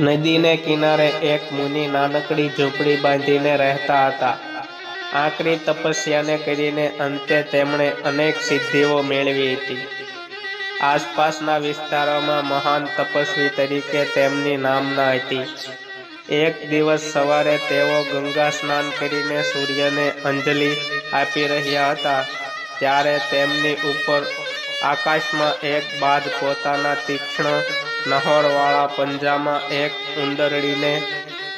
નદીને કિનારે એક મુનિ નાનકડી ઝૂંપડી બાંધીને રહેતા હતા. આકરી તપસ્યાને કરીને અંતે તેમણે અનેક સિદ્ધિઓ મેળવી હતી. આસપાસના વિસ્તારોમાં મહાન તપસ્વી તરીકે તેમની નામના હતી. એક દિવસ સવારે તેઓ ગંગા સ્નાન કરીને સૂર્યને અંજલિ આપી રહ્યા હતા. ત્યારે તેમની ઉપર આકાશમાં એક બાદ પોતાના તીક્ષ્ણ નહોરવાળા પંજામાં એક ઉંદરડીને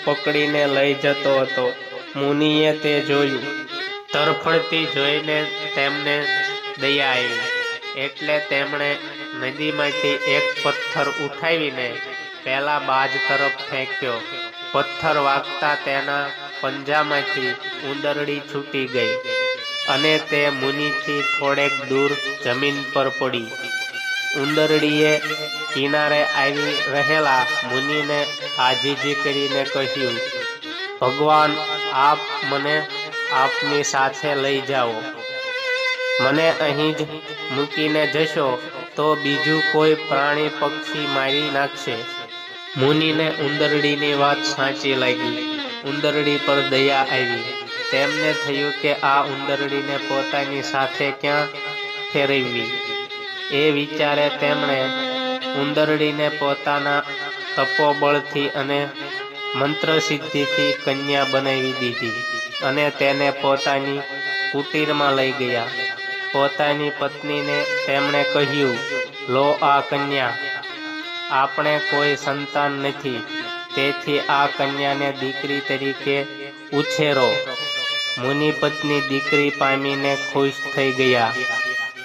પકડીને લઈ જતો હતો. મુનિએ તે જોયું. તરફડતી જોઈને તેમને દયા આવી. એટલે તેમણે નદીમાંથી એક પથ્થર ઉઠાવીને પહેલા બાજ તરફ ફેંક્યો. પથ્થર વાગતા તેના પંજામાંથી ઉંદરડી છૂટી ગઈ અને તે મુનિથી થોડેક દૂર જમીન પર પડી. ઉંદરડીએ કિનારે આવી રહેલા મુનિને આજીજી કરીને કહ્યું, ભગવાન, આપ મને આપની સાથે લઈ જાઓ. મને અહીં જ મૂકીને જશો તો બીજું કોઈ પ્રાણી પક્ષી મારી નાખશે. મુનિને ઉંદરડીની વાત સાચી લાગી. ઉંદરડી પર દયા આવી. તેમને થયું કે આ ઉંદરડીને પોતાની સાથે ક્યાં ફેરવવી? એ વિચારે તેમણે ઉંદરડીને પોતાના તપોબળથી અને મંત્રસિદ્ધિથી કન્યા બનાવી દીધી અને તેને પોતાની કુટીરમાં લઈ ગયા. પોતાની પત્નીને તેમણે કહ્યું, લો આ કન્યા, આપણે કોઈ સંતાન નથી, તેથી આ કન્યાને દીકરી તરીકે ઉછેરો. મુનિ પત્ની દીકરી પામીને ખુશ થઈ ગયા.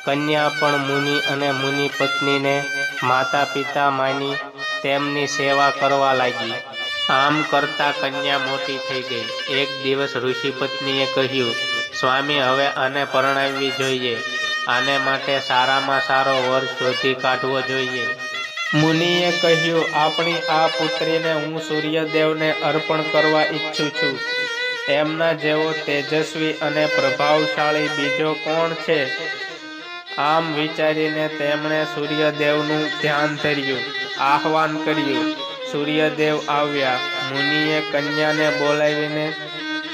કન્યા પણ મુનિ અને મુનિ પત્નીને માતા પિતા માની તેમની સેવા કરવા લાગી. આમ કરતા કન્યા મોટી થઈ ગઈ. એક દિવસ ઋષિ પત્નીએ કહ્યું, સ્વામી, હવે આને પરણાવવી જોઈએ. આને માટે સારામાં સારો વર શોધી કાઢવો જોઈએ. મુનિએ કહ્યું, આપણી આ પુત્રીને હું સૂર્યદેવને અર્પણ કરવા ઈચ્છું છું. એમના જેવો તેજસ્વી અને પ્રભાવશાળી બીજો કોણ છે? આમ વિચારીને તેમણે સૂર્યદેવનું ધ્યાન ધર્યું, આહવાન કર્યું. સૂર્યદેવ આવ્યા, મુનિએ કન્યાને બોલાવીને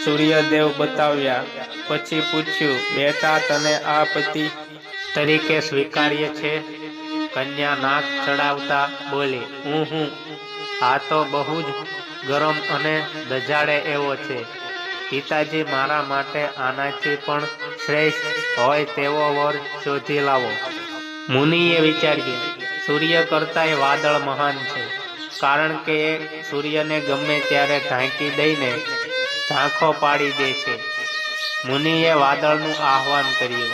સૂર્યદેવ બતાવ્યા. પછી પૂછ્યું, બેટા, તને આ પતિ તરીકે સ્વીકાર્ય છે? કન્યા નાક ચડાવતા બોલી, હું હું. આ તો બહુ જ ગરમ અને દજાડે એવો છે. પિતાજી મારા માટે આનાથી પણ શ્રેષ્ઠ હોય તેવો વર શોધી લાવો. મુનિએ વિચાર્યું, સૂર્ય કરતાંય વાદળ મહાન છે. કારણ કે સૂર્યને ગમે ત્યારે ઢાંકી દઈને ઝાંખો પાડી દે છે. મુનિએ વાદળનું આહવાન કર્યું.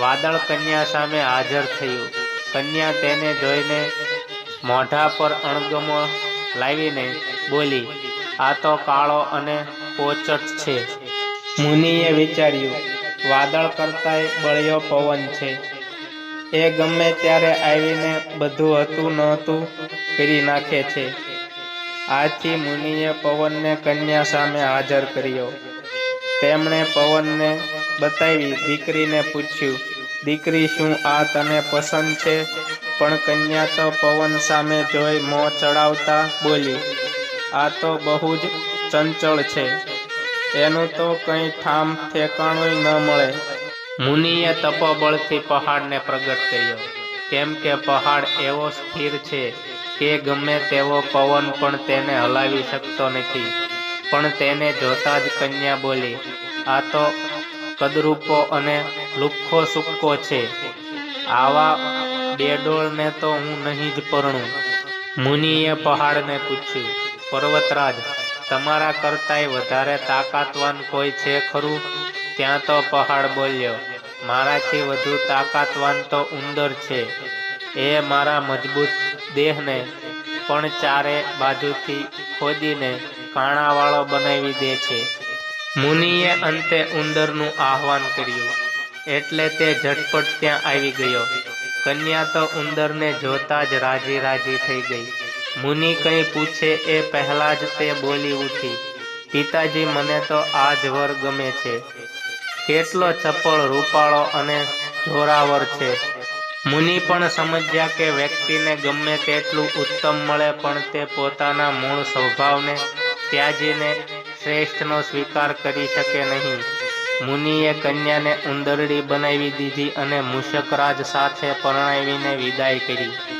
વાદળ કન્યા સામે હાજર થયું. કન્યા તેને જોઈને મોઢા પર અણગમો લાવીને બોલી, આ તો કાળો અને પોચટ છે. મુનિએ વિચાર્યું, વાદળ કરતાંય બળ્યો પવન છે. એ ગમે ત્યારે આવીને બધું હતું નહોતું કરી નાખે છે. આથી મુનિએ પવનને કન્યા સામે હાજર કર્યો. તેમણે પવનને બતાવી દીકરીને પૂછ્યું, દીકરી, શું આ તને પસંદ છે? પણ કન્યા તો પવન સામે જોઈ મોં ચડાવતા બોલી આ તો બહુ જ ચંચળ છે. એનું તો કંઈ ઠામ ઠેકાણું ન મળે. મુનિએ તપોબળથી પહાડને પ્રગટ કર્યો. કેમ કે પહાડ એવો સ્થિર છે કે ગમે તેવો પવન પણ તેને હલાવી શકતો નથી. પણ તેને જોતા જ કન્યા બોલી, આ તો કદરૂપો અને લુખ્ખો સુક્કો છે. આવા બેડોળને તો હું નહીં જ પરણું. મુનિએ પહાડને પૂછ્યું પર્વતરાજ, તમારા કરતાંય વધારે તાકાતવાન કોઈ છે ખરું? ત્યાં તો પહાડ બોલ્યો, મારાથી વધુ તાકાતવાન તો ઉંદર છે. એ મારા મજબૂત દેહને પણ ચારે બાજુથી ખોદીને કાણાવાળો બનાવી દે છે. મુનિએ અંતે ઉંદરનું આહવાન કર્યું, એટલે તે ઝટપટ ત્યાં આવી ગયો. કન્યા તો ઉંદરને જોતા જ રાજી રાજી થઈ ગઈ. મુનિ કંઈ પૂછે એ પહેલા જ તે બોલી ઉઠી, પિતાજી, મને તો આ જ વર ગમે છે. કેટલો ચપળ, રૂપાળો અને જોરાવર છે. મુનિ પણ સમજ્યા કે વ્યક્તિને ગમે તેટલું ઉત્તમ મળે, પણ તે પોતાના મૂળ સ્વભાવને ત્યાજીને શ્રેષ્ઠનો સ્વીકાર કરી શકે નહીં. મુનિએ કન્યાને ઉંદરડી બનાવી દીધી અને મુશકરાજ સાથે પરણાવીને વિદાય કરી.